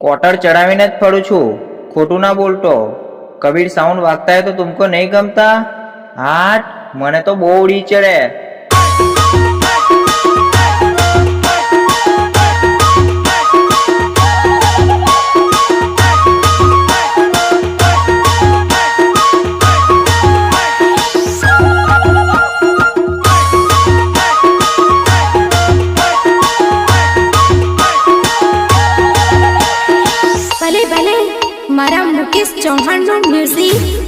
Coater ચડાવીને જ ફરું છું. ખોટું ના બોલતો. કબીર સાઉન્ડ વાગતા હે તો તુમકો નહીં ગમતા? હાટ, મને તો બહુ ઉડી ચડે. મારા મુકેશ ચૌહાણનું મ્યુઝિક